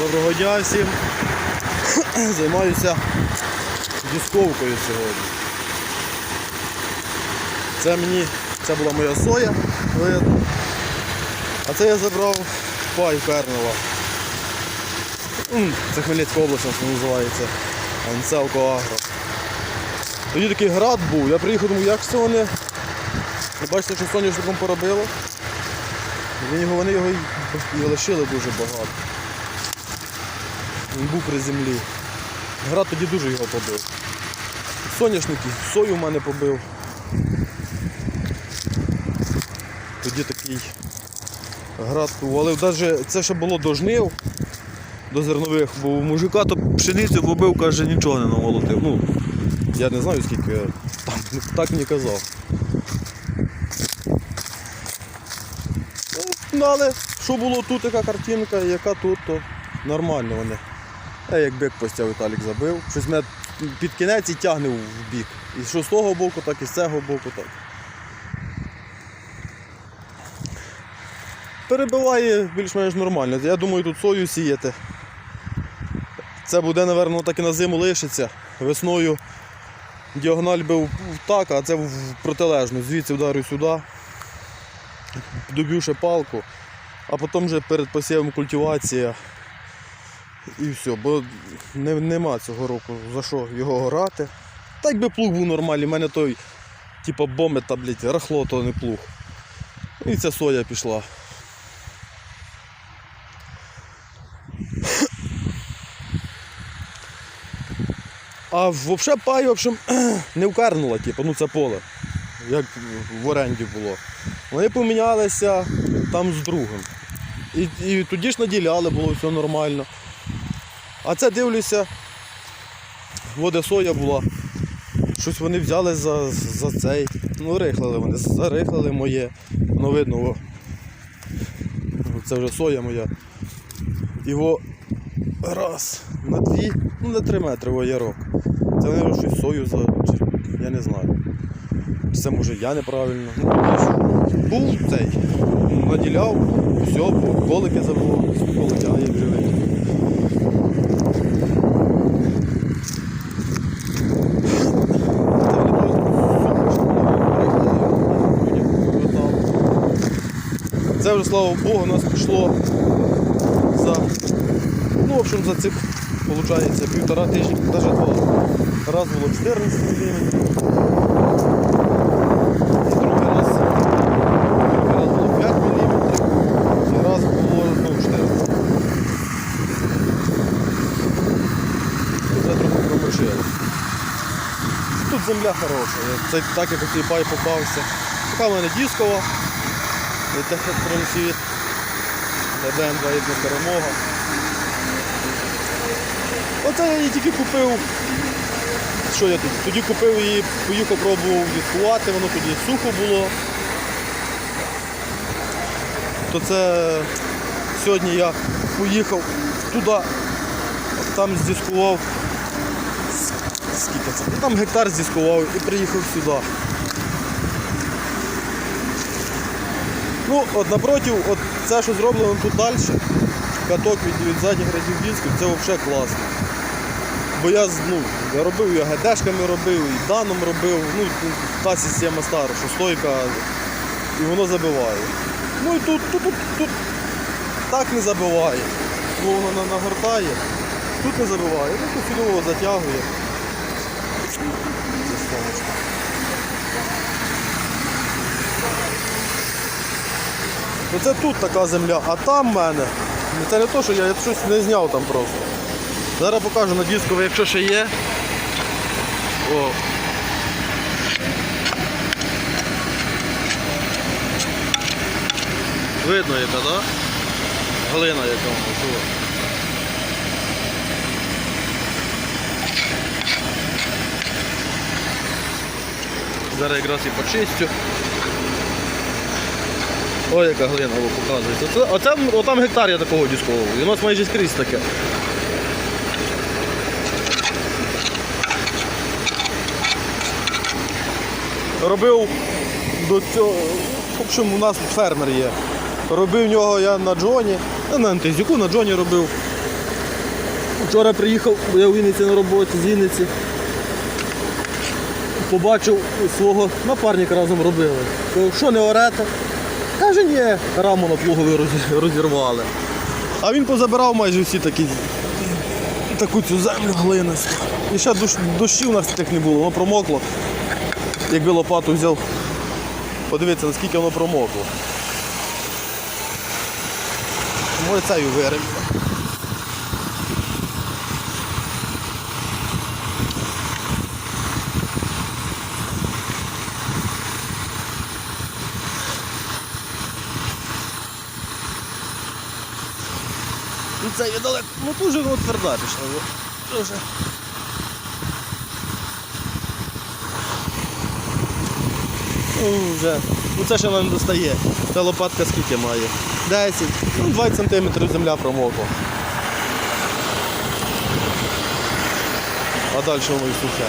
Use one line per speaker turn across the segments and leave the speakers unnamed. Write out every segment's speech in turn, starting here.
Доброго дня всім. Займаюся дісковкою сьогодні. Це мені, це була моя соя, видно. А це я забрав пай Кернова. М, Це Хмельницька область нас називається. Анцелко Агро. Тоді такий град був, я приїхав, думаю, як це вони. Ви бачите, що соняшником поробило. Він його, вони його і лишили дуже багато. Він був при землі. Град тоді дуже його побив. Соняшники, сою в мене побив. Тоді такий град був. Але навіть це ще було до жнив, до зернових, бо у мужика то пшеницю побив, каже, нічого не намолотив. Ну, я не знаю скільки, там, так мені казав. Ну, але що було тут, яка картинка, яка тут, то нормально вони. А як бик постяв Віталік забив. Щось мене під кінець і тягне в бік. І що з того боку, так і з цього боку, так. Перебиває більш-менш нормально. Я думаю, тут сою сіяти. Це буде, напевно, так і на зиму лишиться. Весною діагональ бив так, а це в протилежну. Звідси вдарю сюди, доб'ю ще палку, а потім вже перед посівом культивація. І все, бо не, нема цього року за що його грати. Так би плуг був нормальний, у мене той, типа бомби та блядь, рахло, то не плуг. І ця соя пішла. А взагалі пай, в общем, не вкарнула, типу, ну це поле, як в оренді було. Вони помінялися там з другим. І, і тоді ж наділяли, було все нормально. А це дивлюся, вода соя була. Щось вони взяли за, за цей. Ну, рихлили вони, зарихлили моє. Ну видно, о. це вже соя моя. Його раз на дві, ну на три метри о, ярок. Це вони щось сою за. Я не знаю. Це може я неправильно. Ну, був цей, наділяв, все, колики забув, колотяє живий. Це слава Богу, у нас пішло за, ну, в общем, за цих, виходить, півтора тижні, навіть два. Раз було 14 мм. Другий раз, було 5 мм. І раз було ну, 14. Тут я трохи промочили. Тут земля хороша. Це так як оцей пай попався. Така в мене дискова. Технокронсвіт. ДБН 2 єдна перемога. Оце я її тільки купив. Що я тут? Тоді купив її, поїхав пробував відкувати, воно тоді сухо було. То це сьогодні я поїхав туди, там здіскував. Скільки це? Там гектар здіскував і приїхав сюди. Ну, от напротив, от це, що зроблено тут далі, каток від, від задніх радів дисків, це взагалі класно. Бо я, ну, я робив, я ГДшками робив, і даном робив, ну, та система стара, що стойка, і воно забиває. Ну і тут, тут, тут, тут так не забиває. Бо воно нагортає, тут не забиває, ну тут фільово затягує. Це сонечко. Ну тут така земля, а там в мене. ну, Це не то, що я, щось не зняв там просто. Зараз покажу на дискові, якщо ще є. О. Видно яка, так? Да? Глина яка вона. Зараз якраз і почистю. Ой, яка глина показується. Це, оце, отам гектар я такого дискового. І у нас майже скрізь таке. Робив до цього. В общем, у нас фермер є. Робив нього я на Джоні, ну, на антизюку на Джоні робив. Вчора приїхав, я в Вінниці на роботі з Вінниці. Побачив свого напарника разом робили. Що не орете? Каже, ні, раму на плугові розірвали. А він позабирав майже всі такі, таку цю землю глинисту. І ще дощ, дощів нас так не було, воно промокло. Якби лопату взяв, подивитися, наскільки воно промокло. Може це і Ну це є далеко. Ну тут же воно тверда пішла. ну, Дуже. Ну. Ну це ще вона не достає. Ця лопатка скільки має? 10, ну 20 см земля промокла. А далі воно і сухе.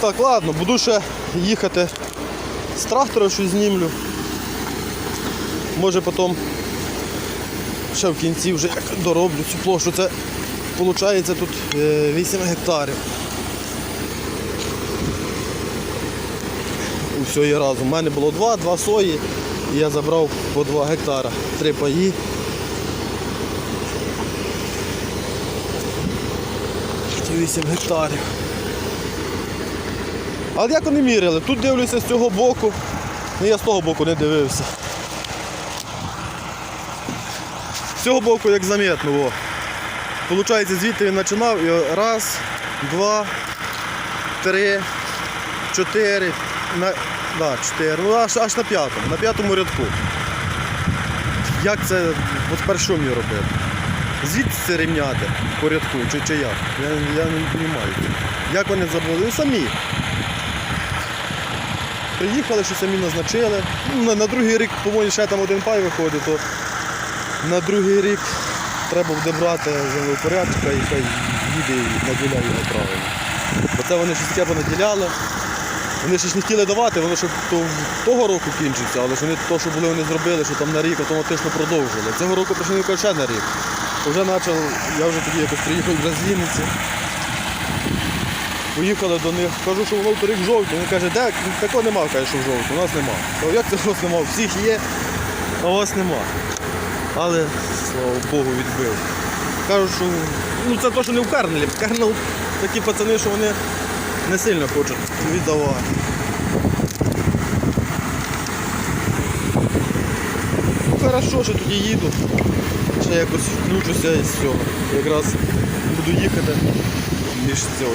Так, ладно, буду ще їхати з трактора щось знімлю. Може потім ще в кінці вже дороблю цю площу. Це виходить тут е, 8 гектарів. Усього разом. У мене було два, два сої, і я забрав по 2 гектара. Три паї. Ті 8 гектарів. Але як вони міряли? Тут дивлюся з цього боку. Ну я з того боку не дивився. З цього боку як заметно. О. Получається, звідти він починав і раз, два, три, чотири. На, да, чотири. Ну аж, аж на п'ятому, на п'ятому рядку. Як це, от що мені робити? Звідси це рівняти по рядку, чи, чи як? Я, я не розумію. Як вони забули? Ну самі. Приїхали, що самі назначили. Ну, на, на другий рік, по-моєму, ще там один пай виходить, то на другий рік треба буде брати землепорядка і хай їде і наділяє його правильно. Бо це вони щось таке понаділяли. Вони ще ж не хотіли давати, воно ще то, того року кінчиться, але ж вони то, що були, вони зробили, що там на рік автоматично продовжили. Цього року прийшли ще на рік. Вже почав, я вже тоді якось приїхав вже з. Поїхали до них, кажу, що воно торік жовтий. Він каже, де такого нема, каже, що в жовтий, у нас нема. Кажу, як це у вас нема? Всіх є, а у вас нема. Але, слава Богу, відбив. Кажуть, що ну це то, що не в Кернелі. В Кернел такі пацани, що вони не сильно хочуть віддавати. Ну, Хорошо, що тоді їду. Ще якось включуся із цього. Якраз буду їхати між цього.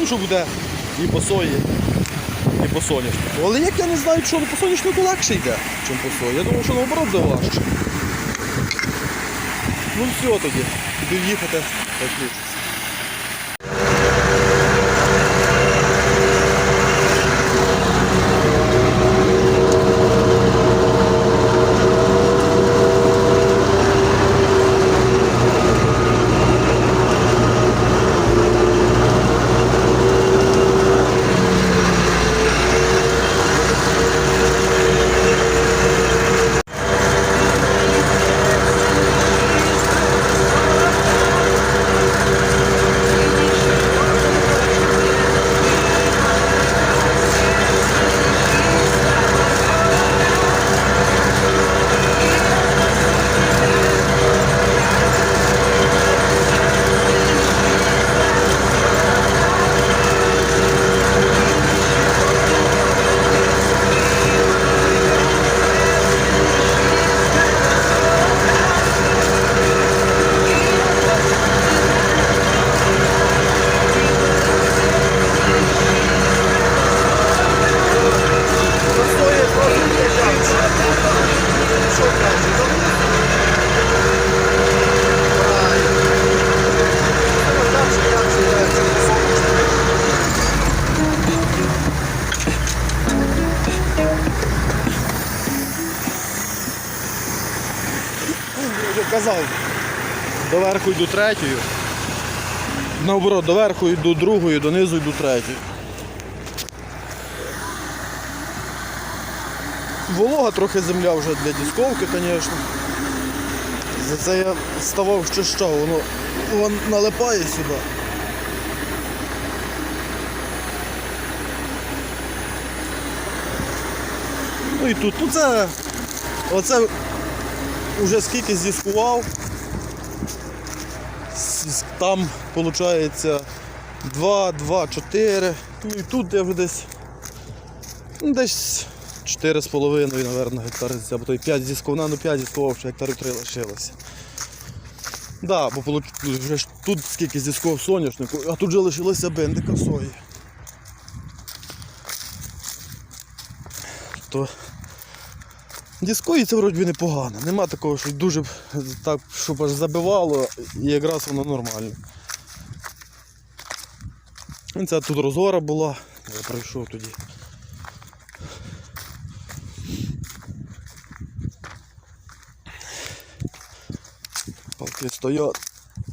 Ну, що буде і по сої, і по соняшнику. Але як я не знаю, що по соняшнику легше йде, ніж по сої. Я думав, що наоборот буде важче. Ну все тоді, буду їхати, доверху йду третьою. Наоборот, доверху йду другою, донизу йду третьою. Волога трохи земля вже для дісковки, звісно. За це я ставав ще що, воно Вон налипає сюди. Ну і тут, ну це, оце вже скільки зіскував. Там виходить 2, 2, 4. Ну і тут я вже десь, ну, десь 4,5, мабуть, гектари взяв, бо той 5 зісковна, ну 5 зісковав, ще гектарів 3 лишилося. Да, бо вже ж тут скільки зісков соняшнику, а тут же лишилося бендика сої. То дискується вроді непогано. Нема такого, що дуже так, щоб аж забивало, і якраз воно нормально. Ну, Це тут розора була, я пройшов тоді. Палки стоять.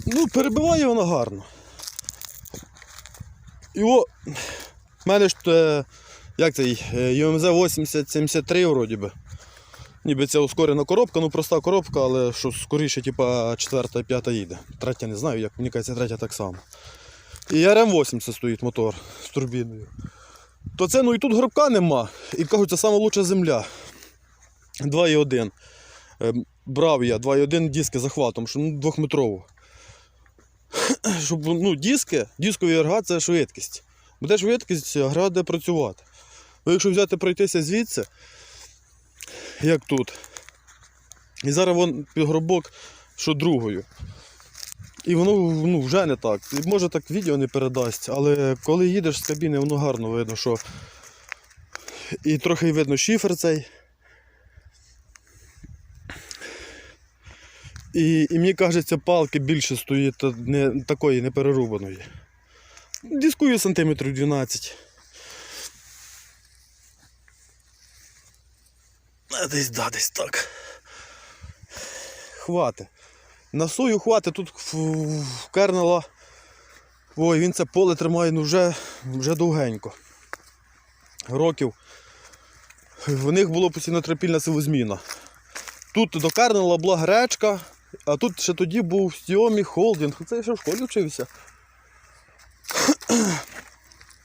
Ну, перебиває вона гарно. І о, в мене ж е, як цей е, UMZ 8073 вроді би. Ніби це ускорена коробка, ну проста коробка, але що скоріше, типа четверта, п'ята їде. Третя не знаю, як мені кажеться, третя так само. І RM80 стоїть мотор з турбіною. То це, ну і тут гробка нема. І кажуть, це лучша земля. 2,1. Е, Брав я 2,1 диски захватом, що ну, двохметрову. Щоб ну, диски, дисковий агрегат це швидкість. Буде швидкість, агрегат де працювати. Ну, якщо взяти пройтися звідси, як тут. І зараз вон підгробок, що другою. І воно ну, вже не так. І може так відео не передасть, але коли їдеш з кабіни, воно гарно видно, що і трохи видно шифер цей. І, і мені кажеться, палки більше стоїть не, такої неперерубаної. Дискую сантиметрів 12. Десь, да, десь так. Хвати. На сою хвати тут кернела. Ой, він це поле тримає ну вже, вже довгенько. Років. В них було постійно трипільна сивозміна. Тут до Карнела була гречка, а тут ще тоді був Xiaomi Holding. Це я ще в школі вчився.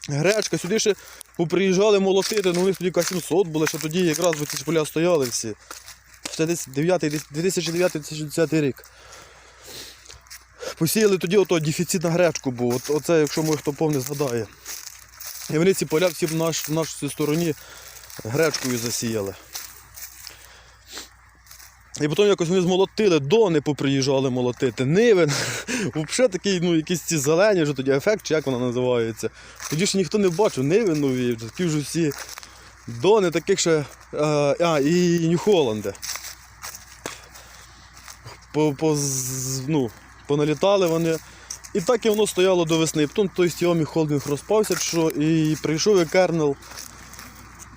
Гречка, сюди ще поприїжджали молотити, ну у них тоді К-700 були, що тоді якраз ці поля стояли всі. Це 2009-2010 рік. Посіяли тоді ото дефіцит на гречку був. От, оце, якщо може хто повне згадає. І вони ці поля всі в, наш, в нашій стороні гречкою засіяли. І потім якось вони змолотили, дони поприїжджали молотити. Нивен. Взагалі такий, ну, якісь ці зелені вже тоді ефект, чи як вона називається. Тоді ж ніхто не бачив, Нивен нові, такі вже всі дони, таких ще. А, а і по, ну, поналітали вони. І так і воно стояло до весни. Потім той Xiaomi Holding розпався, що, і прийшов і Кернел.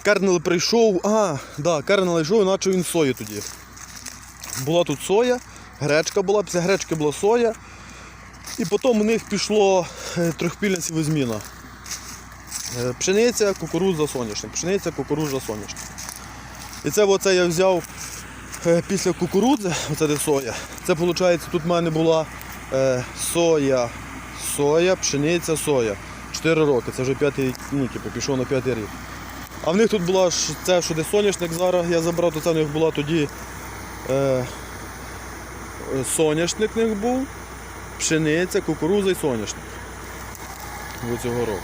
Кернел прийшов, а, да, Кернел йшов і почав він сої тоді. Була тут соя, гречка була, після гречки була соя. І потім у них пішло е, трьохпільна сівозміна. Е, Пшениця, кукурудза, соняшник. Пшениця, кукурудза, соняшник. І це оце я взяв е, після кукурудзи, оце де соя. Це виходить, тут в мене була соя, соя, пшениця, соя. Чотири роки, це вже п'ятий, ну, типу, пішов на п'ятий рік. А в них тут була це, що де соняшник зараз я забрав, то це в них була тоді е, е, соняшник в них був, пшениця, кукуруза і соняшник. Ось цього року.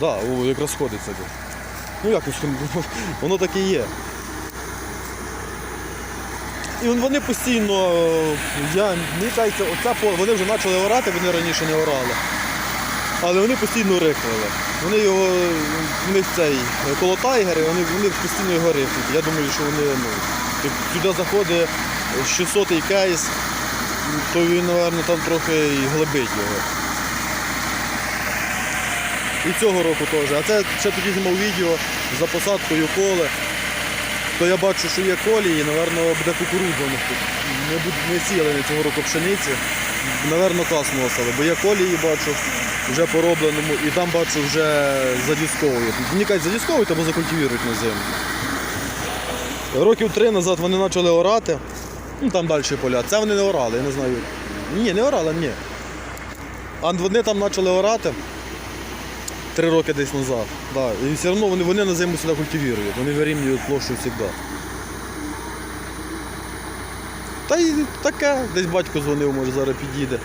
Да, якраз сходиться. де. Ну якось воно так і є. І вони постійно, е, я, мені кажеться, оця вони вже почали орати, вони раніше не орали. Але вони постійно рихнули. Вони його, в них цей е, коло тайгери, вони, вони постійно його рихнуть. Я думаю, що вони ну, сюди заходить 600-й кейс, то він, мабуть, там трохи і глибить його. І цього року теж. А це ще тоді знімав відео за посадкою поле. То я бачу, що є колії, напевно, буде кукурудза у них. Не, сіяли на цього року пшениці. Напевно, кас носили, бо є колії, бачу, вже поробленому, і там бачу вже задісковують. Мені кажуть, задісковують або закультивірують на зиму. Років три назад вони почали орати, ну там далі поля. Це вони не орали, я не знаю. Ні, не орали, ні. А вони там почали орати три роки десь назад. Да. І все одно вони, вони на зиму сюди культивують, вони вирівнюють площу завжди. Та й таке, десь батько дзвонив, може зараз підійде.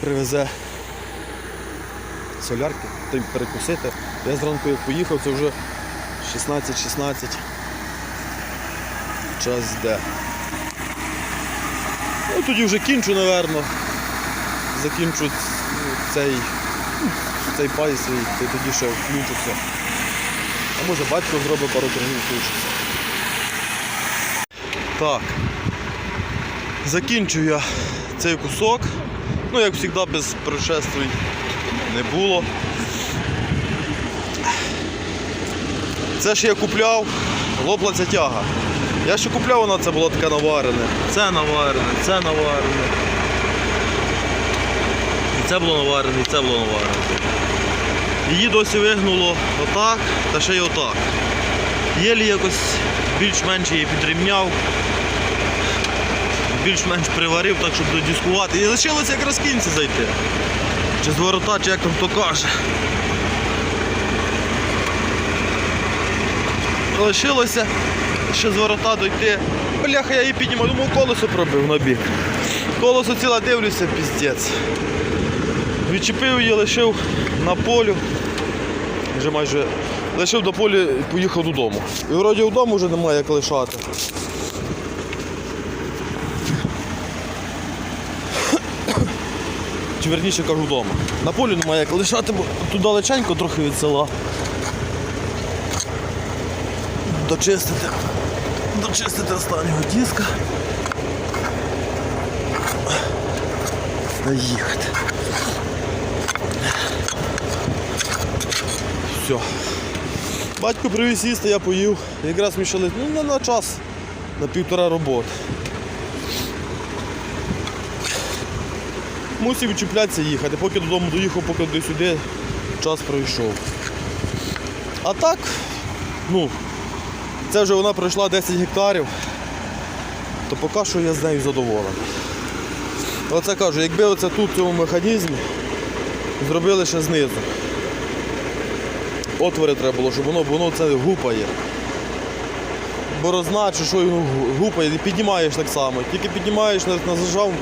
Привезе солярки, перекусити. Я зранку як поїхав, це вже 16-16. Час йде. Ну тоді вже кінчу, напевно. Закінчу цей, ну, цей пай свій, то тоді ще включуся. А може батько зробить пару кругів включиться. Так. Закінчу я цей кусок. Ну, як завжди, без происшествий не було. Це ж я купляв, лопла ця тяга. Я ще купляв, вона це було таке наварене. Це наварене, це наварене. І це було наварене, і це було наварене. Її досі вигнуло отак та ще й отак. Єлі якось більш-менш її підрівняв, більш-менш приварив так, щоб додіскувати. І лишилося якраз кінці зайти. Чи з ворота, чи як там хто каже. Лишилося ще з ворота дойти. Бляха, я її піднімаю, думав, колесо пробив на бік. Колесо ціле дивлюся, піздець. Відчепив її, лишив на полю. Вже майже лишив до поля і поїхав додому. І вроді вдома вже немає як лишати. Чи верніше кажу вдома. На полі немає як лишати, бо тут далеченько трохи від села. Дочистити. Дочистити останнього диска. Та їхати. Все. Батько привіз їсти, я поїв. Якраз ще ну, на, на час, на півтора роботи. Мусив відчіплятися їхати. Поки додому доїхав, поки до сюди час пройшов. А так, ну, це вже вона пройшла 10 гектарів, то поки що я з нею задоволений. Оце кажу, якби оце тут в цьому механізмі зробили ще знизу. Отвори треба було, щоб воно, воно це гупає. Борозна чи що його гупає, і піднімаєш так само. Тільки піднімаєш, на- нажав,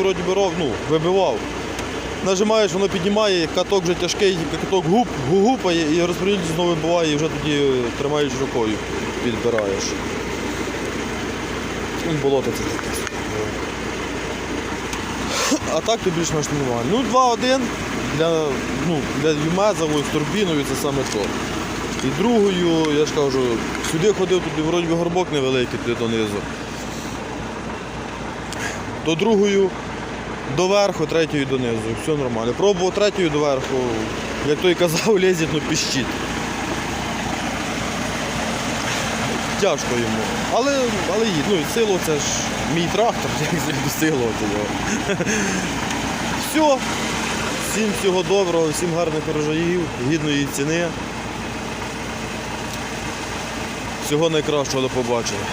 вроді би ну, вибивав. Нажимаєш, воно піднімає, каток вже тяжкий, каток гуп, гупає і розподілитель знову вибиває і вже тоді е, тримаєш рукою, підбираєш. Ну, Болото це таке. А так то більш-менш нормально. Ну, 2-1 для, ну, для Юмезової з турбіною це саме то. І другою, я ж кажу, сюди ходив, тут вроді горбок невеликий туди донизу. То другою доверху, третьою донизу. Все нормально. Пробував третьою доверху, як той казав, лезет, ну піщить. Тяжко йому. Але, але їде. Ну, і це ж мій трактор, як силувати його. Все. Всім всього доброго, всім гарних урожаїв, гідної ціни. Всього найкращого до побачення.